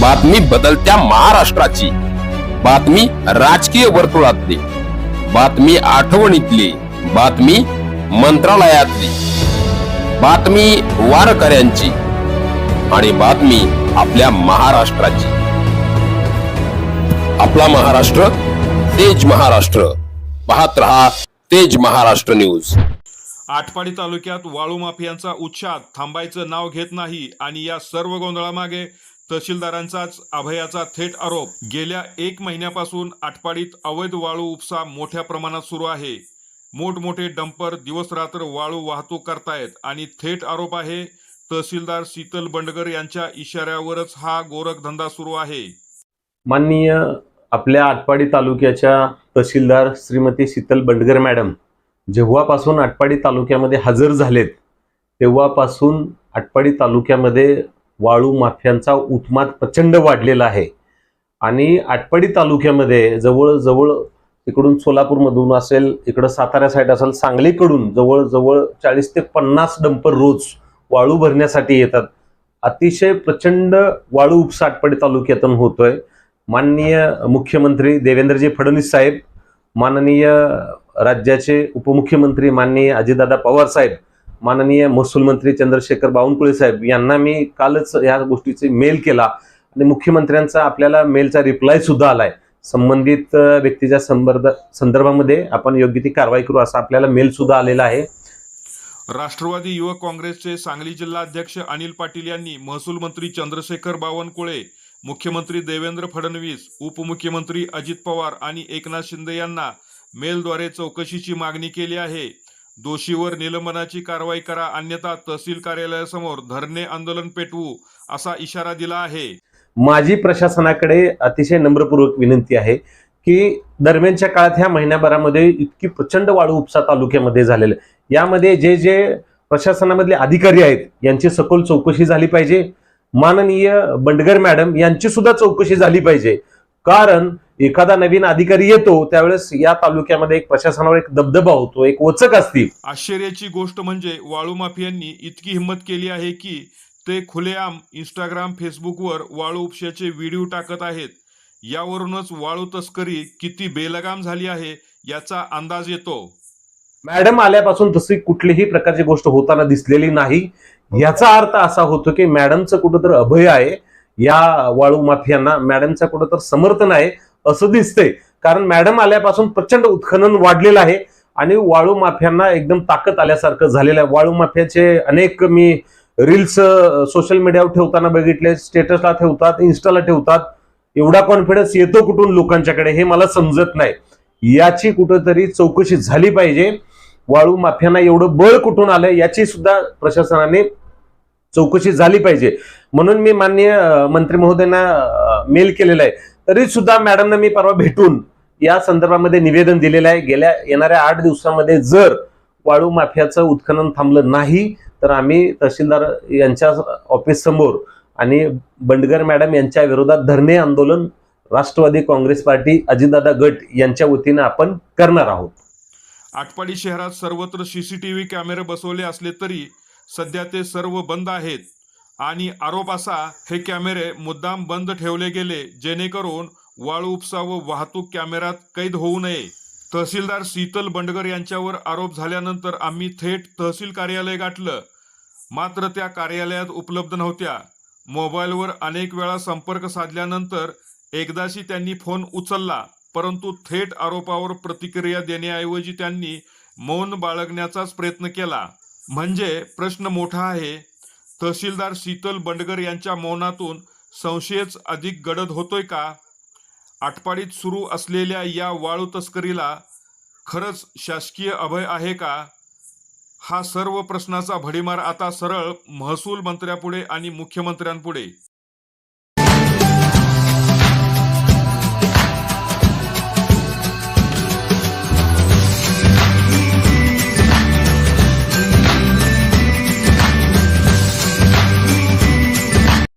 बातमी बदलत्या महाराष्ट्राची. बातमी राजकीय वर्तुळातली. बातमी आठवणीतली. बातमी मंत्रालयातली. बातमी वारकऱ्यांची. आणि बातमी आपल्या महाराष्ट्राची. आपला महाराष्ट्र तेज महाराष्ट्र. पाहत रहा तेज महाराष्ट्र न्यूज. आटपाडी तालुक्यात वाळू माफियांचा उच्छाद थांबायचं नाव घेत नाही आणि या सर्व गोंधळामागे तहसीलदारांचाच अभयाचा थेट आरोप. गेल्या एक महिन्यापासून आटपाडीत अवैध वाळू उपसा मोठ्या प्रमाणात सुरू आहे. मोठमोठे डंपर दिवस रात्र वाळू वाहतूक करतायत आणि थेट आरोप आहे तहसीलदार शीतल बंडगर यांच्या इशाऱ्यावरच हा गोरखधंदा सुरू आहे. माननीय आपल्या आटपाडी तालुक्याच्या तहसीलदार श्रीमती शीतल बंडगर मॅडम जेव्हापासून आटपाडी तालुक्यामध्ये हजर झालेत तेव्हापासून आटपाडी तालुक्यामध्ये वाळू माफियांचा उत्माद प्रचंड वाढलेला आहे. आणि आटपाडी तालुक्यामध्ये जवळजवळ इकडून सोलापूरमधून असेल इकडं सातारा साईड असेल सांगलीकडून जवळजवळ चाळीस ते पन्नास डंपर रोज वाळू भरण्यासाठी येतात. अतिशय प्रचंड वाळू उपसा आटपाडी तालुक्यातून होतोय. माननीय मुख्यमंत्री देवेंद्रजी फडणवीस साहेब माननीय राज्याचे उपमुख्यमंत्री माननीय अजितदादा पवार साहेब माननीय महसूल मंत्री चंद्रशेखर बावनकुळे साहेब यांना मी कालच या गोष्टीचे मेल केला. आणि मुख्यमंत्र्यांचा आपल्याला मेलचा रिप्लाय सुद्धा आलाय. संबंधित व्यक्तीच्या संदर्भ संदर्भामध्ये आपण योग्य ती कारवाई करू असा आपल्याला मेल सुद्धा आलेला आहे. राष्ट्रवादी युवक काँग्रेसचे सांगली जिल्हा अध्यक्ष अनिल पाटील यांनी महसूल मंत्री चंद्रशेखर बावनकुळे मुख्यमंत्री देवेंद्र फडणवीस उपमुख्यमंत्री अजित पवार आणि एकनाथ शिंदे यांना मेलद्वारे चौकशीची मागणी केली आहे. दोषीवर निलंबनाची कारवाई करा अन्यथा तहसील कार्यालयासमोर धरणे आंदोलन पेटवू असा इशारा दिला आहे. माझी प्रशासनाकडे अतिशय नम्रपूर्वक विनंती आहे की दरम्यानच्या काळात ह्या महिन्याभरामध्ये इतकी प्रचंड वाळू उपसा तालुक्यामध्ये झालेलं आहे. यामध्ये जे जे प्रशासनामधले अधिकारी आहेत यांची सखोल चौकशी झाली पाहिजे. माननीय बंडगर मॅडम यांची सुद्धा चौकशी झाली पाहिजे. कारण एखादा नवीन अधिकारी येतो त्यावेळेस या तालुक्यामध्ये एक प्रशासनावर एक दबदबा होतो एक वचक असती आश्चर्याची गोष्ट म्हणजे वाळू माफियांनी इतकी हिंमत केली आहे की ते खुलेआम इंस्टाग्राम फेसबुकवर वाळू उपशाचे व्हिडिओ टाकत आहेत. यावरूनच वाळू तस्करी किती बेलगाम झाली आहे याचा अंदाज येतो. मॅडम आल्यापासून तशी कुठलीही प्रकारची गोष्ट होताना दिसलेली नाही. याचा अर्थ असा होतो की मॅडमचं कुठंतरी अभय आहे. या वाळू माफियांना मॅडमचं कुठंतरी समर्थन आहे. असं दिसतंय. कारण मॅडम आल्यापासून प्रचंड उत्खनन वाढलेलं आहे आणि वाळू माफियांना एकदम ताकद आल्यासारखं झालेलं आहे. वाळू माफियाचे अनेक मी रील्स सोशल मीडियावर ठेवताना बघितले स्टेटसला ठेवतात इन्स्टाला ठेवतात. एवढा कॉन्फिडन्स येतो कुठून लोकांच्याकडे हे मला समजत नाही. याची कुठंतरी चौकशी झाली पाहिजे. वाळू माफियांना एवढं बळ कुठून आलं याची सुद्धा प्रशासनाने चौकशी झाली पाहिजे. म्हणून मी माननीय मंत्री महोदयांना मेल केलेला आहे. तरी सुद्धा मॅडमना मी परवा भेटून या संदर्भामध्ये निवेदन दिलेलं आहे. गेल्या येणाऱ्या आठ दिवसामध्ये जर वाळू माफियाचं उत्खनन थांबलं नाही तर आम्ही तहसीलदार यांच्या ऑफिस समोर आणि बंडगर मॅडम यांच्या विरोधात धरणे आंदोलन राष्ट्रवादी काँग्रेस पार्टी अजितदादा गट यांच्या वतीनं आपण करणार आहोत. आटपाडी शहरात सर्वत्र सीसीटीव्ही कॅमेरे बसवले असले तरी सध्या ते सर्व बंद आहेत. आणि आरोप असा हे कॅमेरे मुद्दाम बंद ठेवले गेले जेणेकरून वाळू उपसा व वाहतूक कॅमेऱ्यात कैद होऊ नये. तहसीलदार शीतल बंडगर यांच्यावर आरोप झाल्यानंतर आम्ही थेट तहसील कार्यालय गाठलं. मात्र त्या कार्यालयात उपलब्ध नव्हत्या. मोबाईलवर अनेक वेळा संपर्क साधल्यानंतर एकदाशी त्यांनी फोन उचलला परंतु थेट आरोपावर प्रतिक्रिया देण्याऐवजी त्यांनी मौन बाळगण्याचाच प्रयत्न केला. म्हणजे प्रश्न मोठा आहे तहसीलदार शीतल बंडगर यांच्या मौनातून संशयच अधिक गडद होतोय का? आटपाडीत सुरू असलेल्या या वाळू तस्करीला खरंच शासकीय अभय आहे का? हा सर्व प्रश्नाचा भडीमार आता सरळ महसूल मंत्र्यापुढे आणि मुख्यमंत्र्यांपुढे.